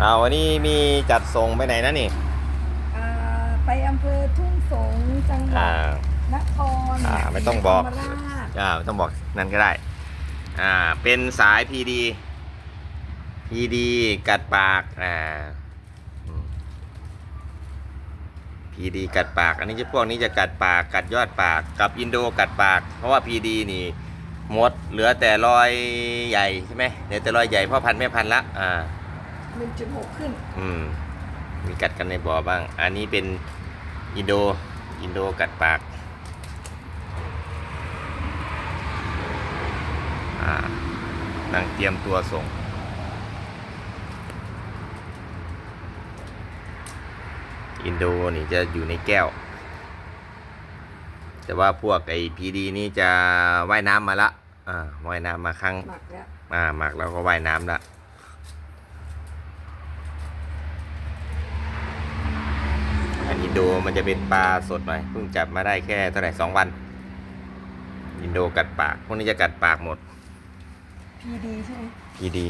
เอาวันนี้มีจัดส่งไปไหนนะนี่อ่าไปอำเภอทุ่งสงศ์จังหวัอ่า ดนครอ่าไม่ต้องบอก ศรีธรรมราชอ่าไม่ต้องบอกนั่นก็ได้ อ่า เป็นสาย PD PD กัดปาก อ่าอืม PD กัดปาก อันนี้จะพวกนี้จะกัดปาก กัดยอดปาก กับอินโดกัดปาก เพราะว่า PD นี่หมดเหลือแต่รอยใหญ่ใช่ไหมเหลือแต่รอยใหญ่พ่อพันธุ์แม่พันธุ์ละ อ่า หนึ่งจุดหกขึ้น อืม มีกัดกันในบ่อบ้าง อันนี้เป็นอินโด อินโดกัดปาก อ่านั่งเตรียมตัวส่ง อินโดนี่จะอยู่ในแก้ว แต่ว่าพวกไอพีดีนี่จะว่ายน้ำมาละ อ่า ว่ายน้ำมาครั้ง หมักแล้ว อ่าหมักแล้วก็ว่ายน้ำละ อันอิ นโดมันจะเป็นปลาสดหน่อยเพิ่งจับมาได้แค่เท่าไหร่สองวัน อินโดกัดปาก พวกนี้จะกัดปากหมด พีดีใช่ไหมพีดี